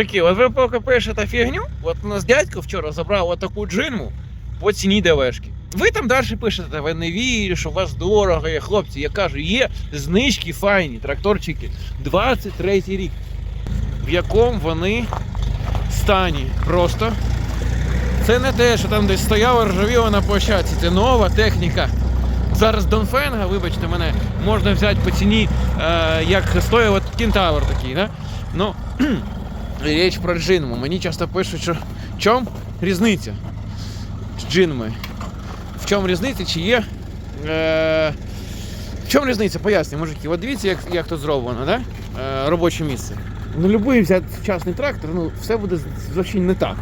Такі, от ви поки пишете фігню, от у нас дядько вчора забрав отаку джинму по ціні ДВшки. Ви там далі пишете, ви не вірите, що у вас дорого є, хлопці. Я кажу, є знижки файні, тракторчики. 23 рік, в якому вони стані. Просто це не те, що там десь стояла ржавіла на площадці, це нова техніка. Зараз Донфенга, вибачте мене, можна взяти по ціні, е, як стоїть от кентавр такий, да? Ну, річ про джинму. Мені часто пишуть, що в чому різниця з джинми? В чому різниця, чи є. Е, в чому різниця? Поясню, мужики. От дивіться, як, як тут зроблено, да? е, робоче місце. Ну, любий взяти сучасний трактор, ну, все буде зовсім не так.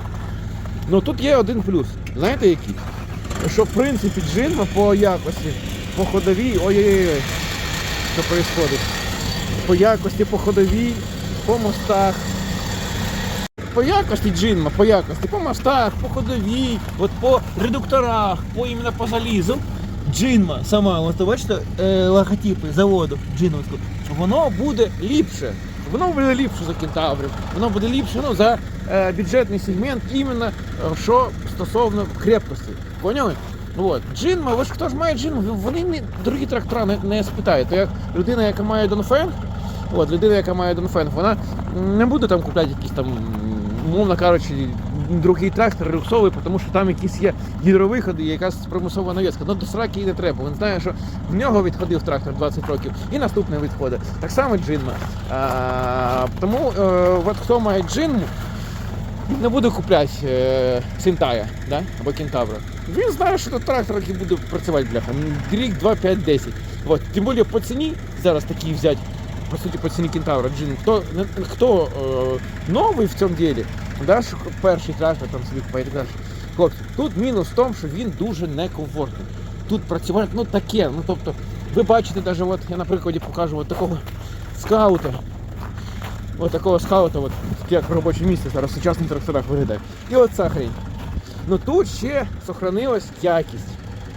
Ну тут є один плюс. Знаєте який? Що в принципі джинма по якості, по ходовій, ой-ой-ой, що відбувається? По якості, по ходовій, по мостах. По якості джинма, по якості, по мостах, по ходовій, от по редукторах, по іменно по залізу. Джинма сама, от бачите, е, логотипи заводу джиновського, воно буде ліпше. Воно буде ліпше за кентаврів, воно буде ліпше ну, за е, бюджетний сегмент, іменно е, що стосовно крепкості. Поняли? От. Джинма, ви ж хто ж має джинму, вони не, дорогі трактора не, не спитають. То як людина, яка має Донфен, от, людина, яка має Донфен, вона не буде там купляти якісь там, умовно кажучи, другий трактор люксовий, тому що там якісь є гідровиходи, і якась примусова нав'язка. Ну до сраки і не треба. Він знає, що в нього відходив трактор 20 років, і наступний відходить. Так само джинма. А, тому е, от хто має джинму, не буде купляти е, Синтая да? або Кентавра. Він знає, що це трактор, який буде працювати бляха. Рік, 2, 5, 10. От. Тим більше по ціні зараз такий взяти, по суті, по ціні Кентавра, джин. Хто, хто е, новий в цьому ділі, да, перший трактор там собі поїде. Хлопці, тут мінус в тому, що він дуже некомфортний. Тут працювати, ну таке, ну тобто, ви бачите, навіть от я на прикладі покажу от такого скаута. От такого скаута, от, як робоче місце зараз в сучасних тракторах виглядає. І от ця хрень. Ну тут ще сохранилась якість.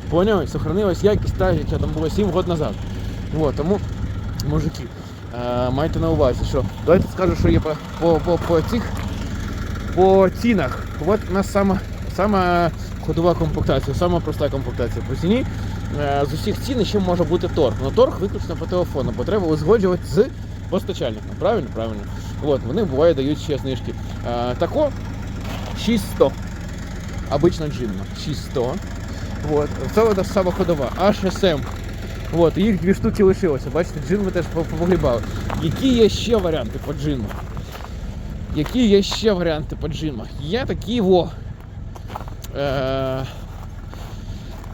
Поняли? Сохранилась якість та, яка там була 7 років назад. От, тому, мужики, майте на увазі, що давайте скажу, що є по, по, по, цих по цінах. От у нас сама, сама ходова комплектація, сама проста комплектація по ціні. Е, З усіх цін ще може бути торг. Но торг виключно по телефону, бо треба узгоджувати з постачальником. Правильно? Правильно. От, вони буває дають ще знижки. Е, тако 600. Обично джинна. 600. Вот. Це сама ходова. HSM. От, їх дві штуки лишилося. Бачите, джин ми теж по- погрібали. Які є ще варіанти по джину? Які є ще варіанти по джинах? Є такі во. Е,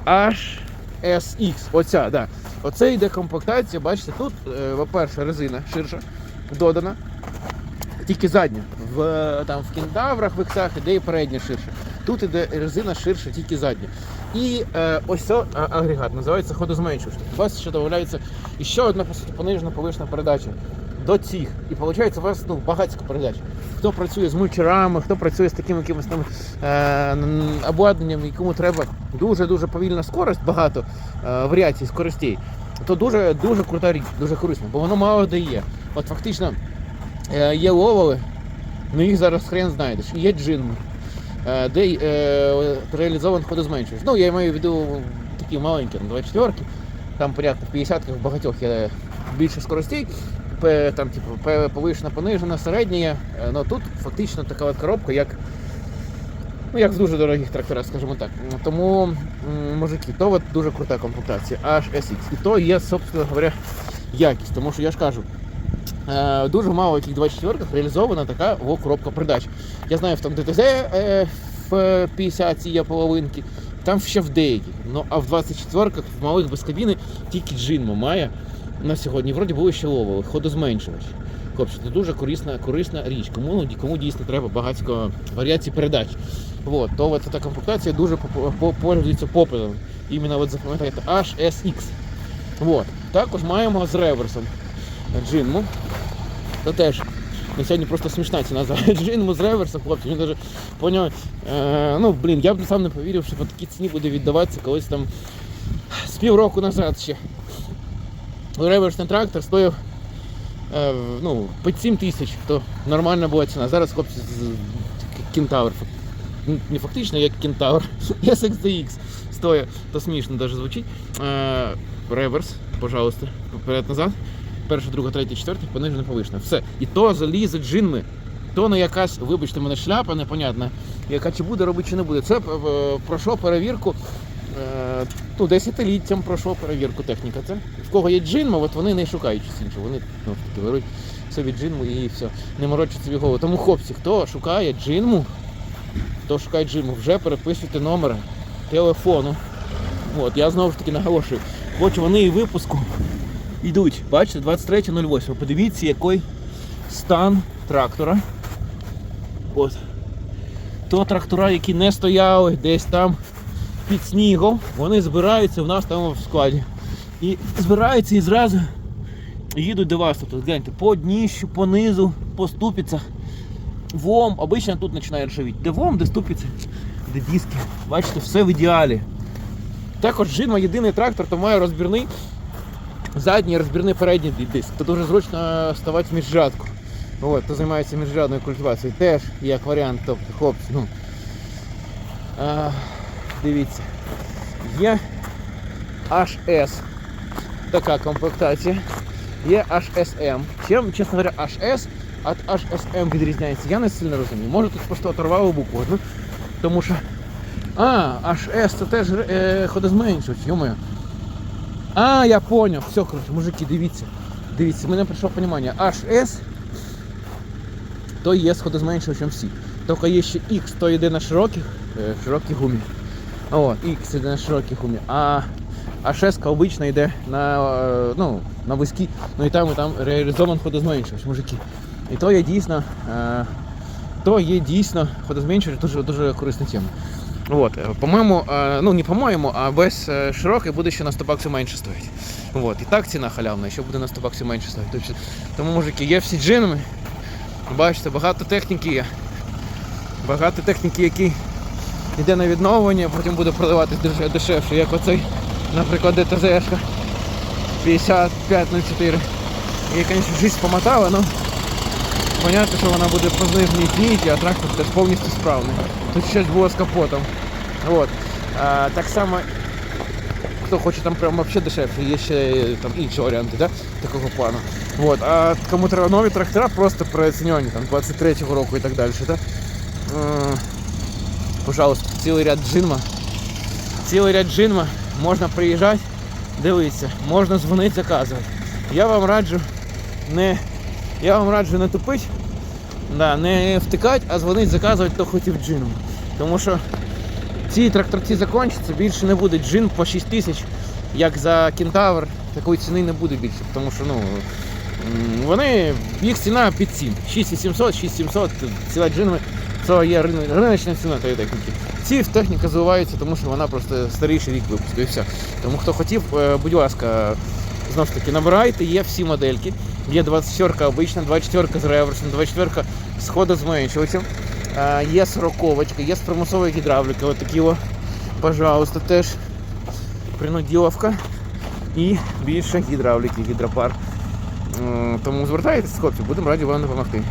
HSX. Оця, да. Оце йде комплектація, бачите, тут, е, по-перше, резина ширша, додана. Тільки задня. В, е, там, в кентаврах, в іксах іде і передня ширша. Тут іде резина ширша, тільки задня. І е, ось це агрегат, називається ходозменшувач. У вас ще додається ще одна по суті, понижена повишена передача до цих. І виходить у вас ну, багатько передач. Хто працює з мульчерами, хто працює з таким якимось там е, обладнанням, якому треба дуже-дуже повільна скорость, багато е, варіацій скоростей, то дуже дуже крута річ, дуже корисна, бо воно мало дає. От фактично е, є ловили, ну їх зараз хрен знайдеш. Є джинми, де е, реалізований ходозменшувач. Ну, я маю в виду такі маленькі, на 24 там порядка в 50 в багатьох є більше скоростей. Там, типу, повишена, понижена, середня. Е, Ну тут фактично така от коробка, як, ну, як в дуже дорогих тракторах, скажімо так. Тому, мужики, то от дуже крута комплектація, HSX. І то є, собственно говоря, якість. Тому що я ж кажу, Е, Дуже мало яких 24-ках реалізована така о, коробка передач. Я знаю, в там ДТЗ е, в 50 є половинки, там ще в деяких. Ну а в 24-ках в малих без кабіни тільки джинма має на сьогодні. Вроді були ще ловили, ходозменшувач. Хлопці, це дуже корисна, корисна річ. Кому, ну, кому дійсно треба багатько варіацій передач. Вот, то ця комплектація дуже пользується попитом. Іменно от запам'ятайте HSX. Вот. Також маємо з реверсом джинму. Це теж на сьогодні просто смішна ціна за джинму з реверсом, хлопці. Він даже поняв. Е, ну, блін, я б сам не повірив, що по такій ціні буде віддаватися колись там з півроку назад ще. Реверсний трактор стоїв е, ну, під 7 тисяч, то нормальна була ціна. Зараз хлопці кентавр. Не фактично, як кентавр. SXDX стоїть, то смішно навіть звучить. Е, реверс, пожалуйста, вперед-назад. Перша, друга, третя, четверта, понижена, повишена. Все. І то залізе джинми. То не якась, вибачте, мене шляпа непонятна, яка чи буде робити, чи не буде. Це е, пройшло перевірку. е, Ну, десятиліттям пройшло перевірку техніка. Це в кого є джинма, от вони не шукають щось інше. Вони ну, беруть собі джинму і все. Не морочать собі голову. Тому хлопці, хто шукає джинму, хто шукає джинму, вже переписуйте номер телефону. От, я знову ж таки наголошую. От вони і випуску йдуть. Бачите, 23.08. Подивіться, який стан трактора. От. То трактора, які не стояли десь там під снігом, вони збираються в нас там в складі. І збираються і зразу їдуть до вас. Тобто, гляньте, по дніщу, по низу, по ступицях. Вом, обично тут починає ржавіти. Де вом, де ступиці, де диски. Бачите, все в ідеалі. Також Джинма єдиний трактор, то має розбірний задній розбірний передній диск. То дуже зручно ставати в міжрядку. От, хто займається міжрядною культивацією, теж як варіант, тобто хлопці, ну. А, дивіться. Є HS. Така комплектація. Є HSM. Чим, чесно говоря, HS від HSM відрізняється, я не сильно розумію. Може тут просто оторвало букву одну. Тому що. А, HS це теж е, ходозменшувач, йомаю. А, я понял. Все, коротше, мужики, дивіться. Дивіться, мене прийшло розуміння. HS то є сходозменшувачем всі. Тільки є ще X, то йде на широких, е, широкій гумі. О, X йде на широкій гумі. А, а 6 обично йде на, е, ну, на вузькі, ну і там, і там реалізований ходозменшувач, мужики. І то є дійсно, е, то є дійсно ходозменшувач, дуже, дуже корисна тема. Вот, е, по-моєму, е, ну не по-моєму, а без е, широкий буде ще на 100 баксів менше стоїть. Вот, і так ціна халявна, ще буде на 100 баксів менше стоїть. Тобто, тому, мужики, є всі джинами. Бачите, багато техніки є. Багато техніки, які йде на відновлення, потім буде продаватись деш- дешевше, як оцей, наприклад, ДТЗ-шка 5504. Її, звісно, жизнь помотала, але понятно, що вона буде по знижній кніті, а трактор теж повністю справний. Тут щось було з капотом. От. А, так само, хто хоче там прям взагалі дешевше, є ще там інші варіанти да? такого плану. От. А кому треба нові трактора, просто переоцінювані там 23-го року і так далі. Да? Пожалуйста, цілий ряд джинма. Цілий ряд джинма. Можна приїжджати, дивитися, можна дзвонити, заказувати. Я вам раджу не. Я вам раджу не тупити, да, не втикати, а дзвонити, заказувати, хто хотів джином. Тому що ці тракторці закінчаться, більше не буде джин по 6 тисяч, як за кентавр, такої ціни не буде більше. Тому що ну, вони, їх ціна під 7. 6700, 6700, ціла джинами, це є рин- риночна ціна тієї техніки. Ці техніка звивається, тому що вона просто старіший рік випуску і все. Тому хто хотів, е, будь ласка, знову ж таки, набирайте, є всі модельки. Є 24 обична, 24 з реверсом, 24 з ходозменшувачем. Є 40 є з примусовою гідравлікою. От такі, пожалуйста, теж принуділовка. І більше гідравліки, гідропар. Тому звертайтеся, хлопці, будемо раді вам допомогти.